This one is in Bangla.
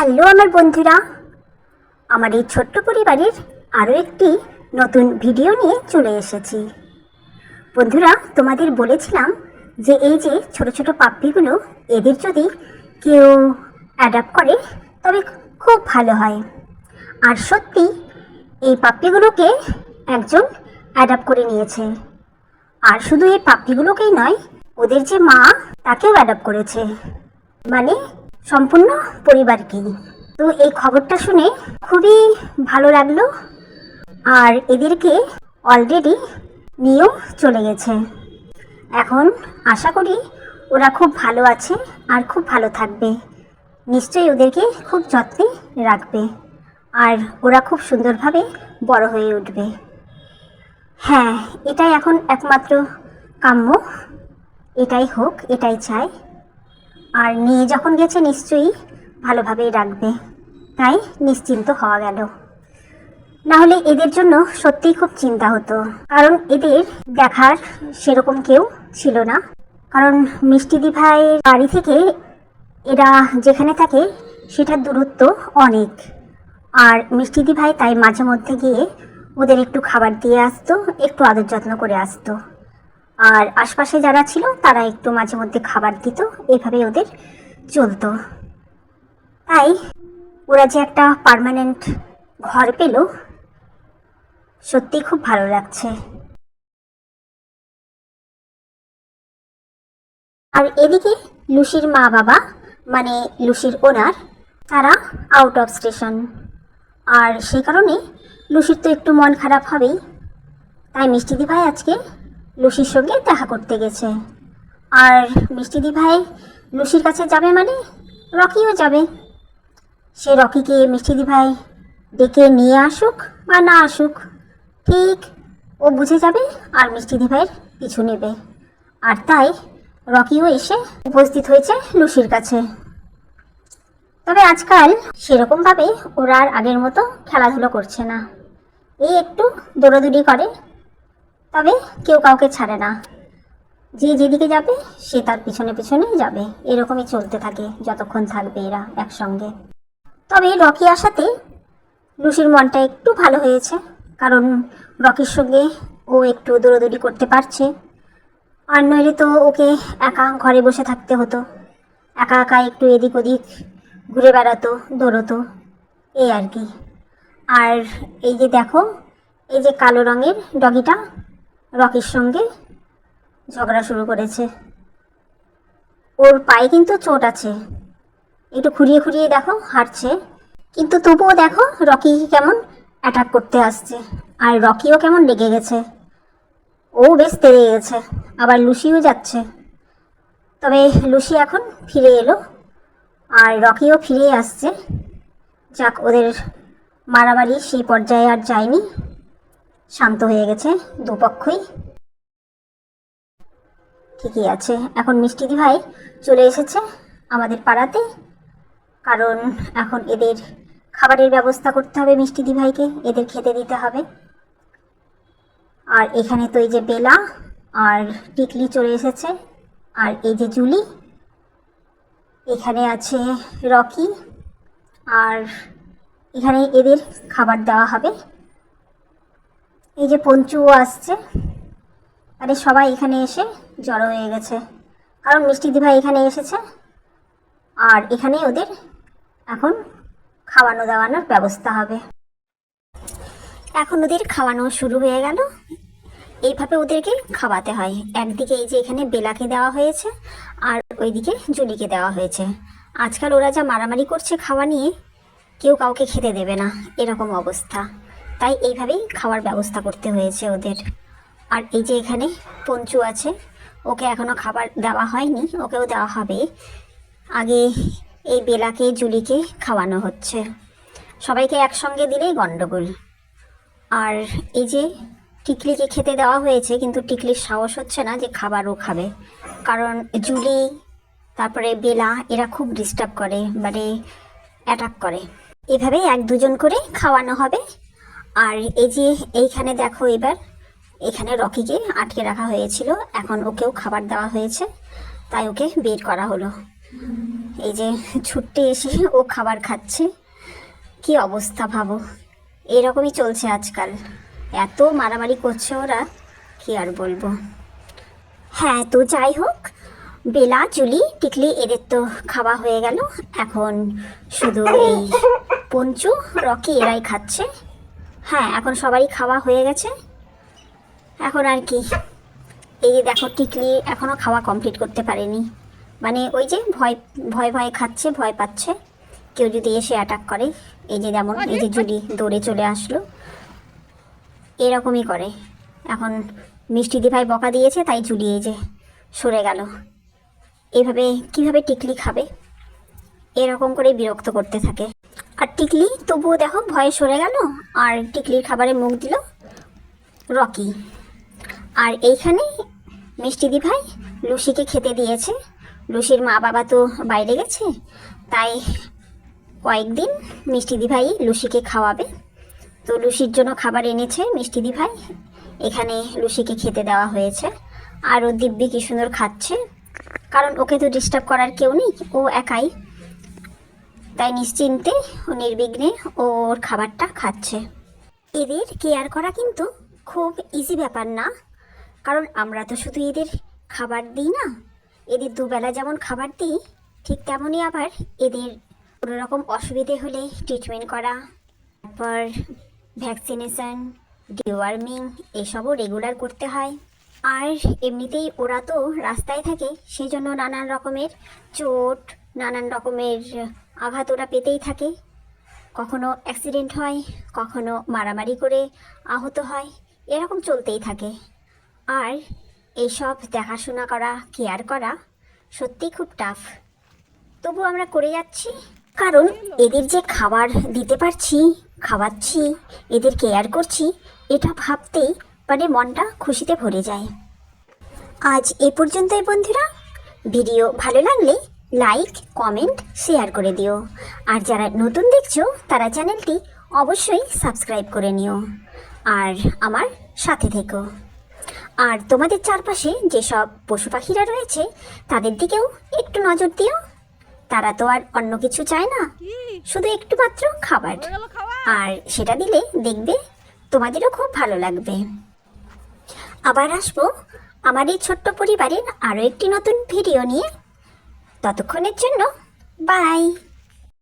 হ্যালো আমার বন্ধুরা। আমার এই ছোট্ট পরিবারের আরও একটি নতুন ভিডিও নিয়ে চলে এসেছি। বন্ধুরা, তোমাদের বলেছিলাম যে এই যে ছোট ছোট পাপ্পিগুলো এদের যদি কেউ অ্যাডাপ্ট করে, তবে খুব ভালো হয়। আর সত্যি, এই পাপ্পিগুলোকে একজন অ্যাডাপ্ট করে নিয়েছে। আর শুধু এই পাপ্পিগুলোকেই নয়, ওদের যে মা, তাকেও অ্যাডাপ্ট করেছে। মানে সম্পূর্ণ পরিবারকেই তো এই খবরটা শুনে খুবই ভালো লাগল। আর এদেরকে অলরেডি নিয়েও চলে গেছে। এখন আশা করি ওরা খুব ভালো আছে আর খুব ভালো থাকবে। নিশ্চয়ই ওদেরকে খুব যত্নে রাখবে। আর ওরা খুব সুন্দরভাবে বড় হয়ে উঠবে। হ্যাঁ এটাই এখন একমাত্র কাম্য। এটাই হোক, এটাই চাই। আর নিয়ে যখন গেছে নিশ্চয়ই ভালোভাবেই রাখবে। তাই নিশ্চিন্ত হওয়া গেল। না হলে এদের জন্য সত্যিই খুব চিন্তা হতো। কারণ এদের দেখার সেরকম কেউ ছিল না। কারণ মিষ্টিদি ভাইয়ের বাড়ি থেকে এরা যেখানে থাকে, সেটার দূরত্ব অনেক। আর মিষ্টিদি ভাই তাই মাঝে মধ্যে গিয়ে ওদের একটু খাবার দিয়ে আসতো, একটু আদর যত্ন করে আসতো। আর আশপাশে যারা ছিল, তারা একটু মাঝে মধ্যে খাবার দিত এভাবে ওদের চলতো। তাই ওরা যে একটা পার্মানেন্ট ঘর পেল সত্যি খুব ভালো লাগছে। আর এদিকে লুসির মা বাবা মানে লুসির ওনার, তারা আউট অফ স্টেশন আর সেই কারণে লুসির তো একটু মন খারাপ হবেই। তাই মিষ্টিদি ভাই আজকে লুসির সঙ্গে দেখা করতে গেছে। আর মিষ্টিদি ভাই লুসির কাছে যাবে মানে? রকিও যাবে। সে রকিকে মিষ্টিদি ভাই ডেকে নিয়ে আসুক বা না আসুক, ঠিক ও বুঝে যাবে আর মিষ্টিদি ভাইয়ের পিছু নেবে। আর তাই রকিও এসে উপস্থিত হয়েছে লুসির কাছে। তবে আজকাল সেরকমভাবে ওরা আর আগের মতো খেলাধুলো করছে না। এই একটু দৌড়াদৌড়ি করে তবে কেউ কাউকে ছাড়ে না। যে যেদিকে যাবে, সে তার পিছনে পিছনে যাবে। এরকমই চলতে থাকে যতক্ষণ থাকবে এরা একসঙ্গে। তবে রকি আসাতে লুসির মনটা একটু ভালো হয়েছে, কারণ রকির সঙ্গে ও একটু দৌড়াদৌড়ি করতে পারছে। আর নইলে তো ওকে একা ঘরে বসে থাকতে হতো। একা একা একটু এদিক ওদিক ঘুরে বেড়াতো, দৌড়তো, এই আর কি। আর এই যে দেখো, এই যে কালো রঙের ডগিটা রকির সঙ্গে ঝগড়া শুরু করেছে। ওর পায়ে কিন্তু চোট আছে। একটু খুঁড়িয়ে খুঁড়িয়ে দেখো, হাঁটছে। কিন্তু তবুও দেখো, রকি কেমন অ্যাটাক করতে আসছে। আর রকিও কেমন লেগে গেছে। ও বেশ তেড়ে গেছে। আবার লুসিও যাচ্ছে। তবে লুসি এখন ফিরে এলো। আর রকিও ফিরে আসছে। যাক, ওদের মারামারি সেই পর্যায়ে আর যায়নি। শান্ত হয়ে গেছে দুপক্ষই। ঠিকই আছে, এখন মিষ্টিদি ভাই চলে এসেছে আমাদের পাড়াতে। কারণ এখন এদের খাবারের ব্যবস্থা করতে হবে মিষ্টিদি ভাইকে এদের খেতে দিতে হবে। আর এখানে তো এই যে বেলা আর টিকলি চলে এসেছে, আর এই যে জুলি। এখানে আছে রকি, আর এখানে এদের খাবার দেওয়া হবে। এই যে পঞ্চুও আসছে, আরে সবাই এখানে এসে জড়ো হয়ে গেছে। কারণ মিষ্টি দিভাই এখানে এসেছে, আর এখানে ওদের এখন খাওয়ানো দাওয়ানোর ব্যবস্থা হবে। এখন ওদের খাওয়ানো শুরু হয়ে গেল। এইভাবে ওদেরকে খাওয়াতে হয়। একদিকে এই যে এখানে বেলাকে দেওয়া হয়েছে, আর ওইদিকে জুলিকে দেওয়া হয়েছে। আজকাল ওরা যা মারামারি করছে খাওয়া নিয়ে, কেউ কাউকে খেতে দেবে না। এরকম অবস্থা। তাই এইভাবেই খাওয়ার ব্যবস্থা করতে হয়েছে ওদের। আর এই যে এখানে পঞ্চু আছে, ওকে এখনও খাবার দেওয়া হয়নি, ওকেও দেওয়া হবে। আগে এই বেলাকে, জুলিকে খাওয়ানো হচ্ছে। সবাইকে একসঙ্গে দিলেই গণ্ডগোল আর এই যে টিকলিকে খেতে দেওয়া হয়েছে, কিন্তু টিকলির সাহস হচ্ছে না যে খাবারও খাবে। কারণ জুলি, তারপরে বেলা, এরা খুব ডিস্টার্ব করে মানে অ্যাটাক করে। এভাবে এক দুজন করে খাওয়ানো হবে। আর এই যে এইখানে দেখো এবার, এখানে রকিকে আটকে রাখা হয়েছিল। এখন ওকেও খাবার দেওয়া হয়েছে, তাই ওকে বের করা হলো। এই যে ছুটতে এসে ও খাবার খাচ্ছে। কি অবস্থা ভাবো? এরকমই চলছে আজকাল। এত মারামারি করছে ওরা, কি আর বলব? হ্যাঁ তো যাই হোক, বেলা, চুলি, টিকলি, এদের তো খাওয়া হয়ে গেল। এখন শুধু এই পঞ্চু, রকি, এরাই খাচ্ছে। হ্যাঁ এখন সবারই খাওয়া হয়ে গেছে। এখন আর কি। এই যে দেখো, টিকলি এখনও খাওয়া কমপ্লিট করতে পারেনি। মানে ওই যে ভয় ভয় ভয় খাচ্ছে, ভয় পাচ্ছে। কেউ যদি এসে অ্যাটাক করে, এই যে যেমন, এই যে জুলি দৌড়ে চলে আসলো। এরকমই করে। এখন মিষ্টি দিভাই বকা দিয়েছে, তাই জুলি এই যে সরে গেল। এভাবে, কীভাবে টিকলি খাবে? এরকম করে বিরক্ত করতে থাকে। আর টিকলি, তবুও দেখো ভয়ে সরে গেল, আর টিকলির খাবারে মুখ দিল রকি। আর এইখানে মিষ্টি দিভাই লুসিকে খেতে দিয়েছে। লুসির মা বাবা তো বাইরে গেছে, তাই কয়েকদিন মিষ্টি দিভাই লুসিকে খাওয়াবে। তো লুসির জন্য খাবার এনেছে মিষ্টি দিভাই, এখানে লুসিকে খেতে দেওয়া হয়েছে। আর ও দিব্যি কি সুন্দর খাচ্ছে, কারণ ওকে তো ডিস্টার্ব করার কেউ নেই, ও একাই তাই নিশ্চিন্তে ও নির্বিঘ্নে ওর খাবারটা খাচ্ছে। এদের কেয়ার করা কিন্তু খুব ইজি ব্যাপার না। কারণ আমরা তো শুধু এদের খাবার দিই না, এদের দুবেলা যেমন খাবার দিই, ঠিক তেমনই আবার এদের কোনো রকম অসুবিধে হলে ট্রিটমেন্ট করা, তারপর ভ্যাকসিনেশন ডিওয়ার্মিং এসবও রেগুলার করতে হয়। আর এমনিতেই ওরা তো রাস্তায় থাকে সেই জন্য নানান রকমের চোট, নানান রকমের আঘাত ওরা পেতেই থাকে। কখনো অ্যাক্সিডেন্ট হয়, কখনো মারামারি করে আহত হয়, এরকম চলতেই থাকে। আর এইসব দেখাশোনা করা কেয়ার করা সত্যিই খুব টাফ তবু আমরা করে যাচ্ছি। কারণ এদের যে খাবার দিতে পারছি, খাওয়াচ্ছি, এদের কেয়ার করছি, এটা ভাবতেই মানে মনটা খুশিতে ভরে যায়। আজ এ পর্যন্তই বন্ধুরা। ভিডিও ভালো লাগলে লাইক, কমেন্ট, শেয়ার করে দিও। আর যারা নতুন দেখছ, তারা চ্যানেলটি অবশ্যই সাবস্ক্রাইব করে নিও। আর আমার সাথে থেকো। আর তোমাদের চারপাশে যেসব পশু পাখিরা রয়েছে, তাদের দিকেও একটু নজর দিও। তারা তো আর অন্য কিছু চায় না, শুধু একটু মাত্র খাবার। আর সেটা দিলে দেখবে তোমাদেরও খুব ভালো লাগবে। আবার আসব আমার এই ছোট্ট পরিবারের আরও একটি নতুন ভিডিও নিয়ে। ততক্ষণের জন্য বাই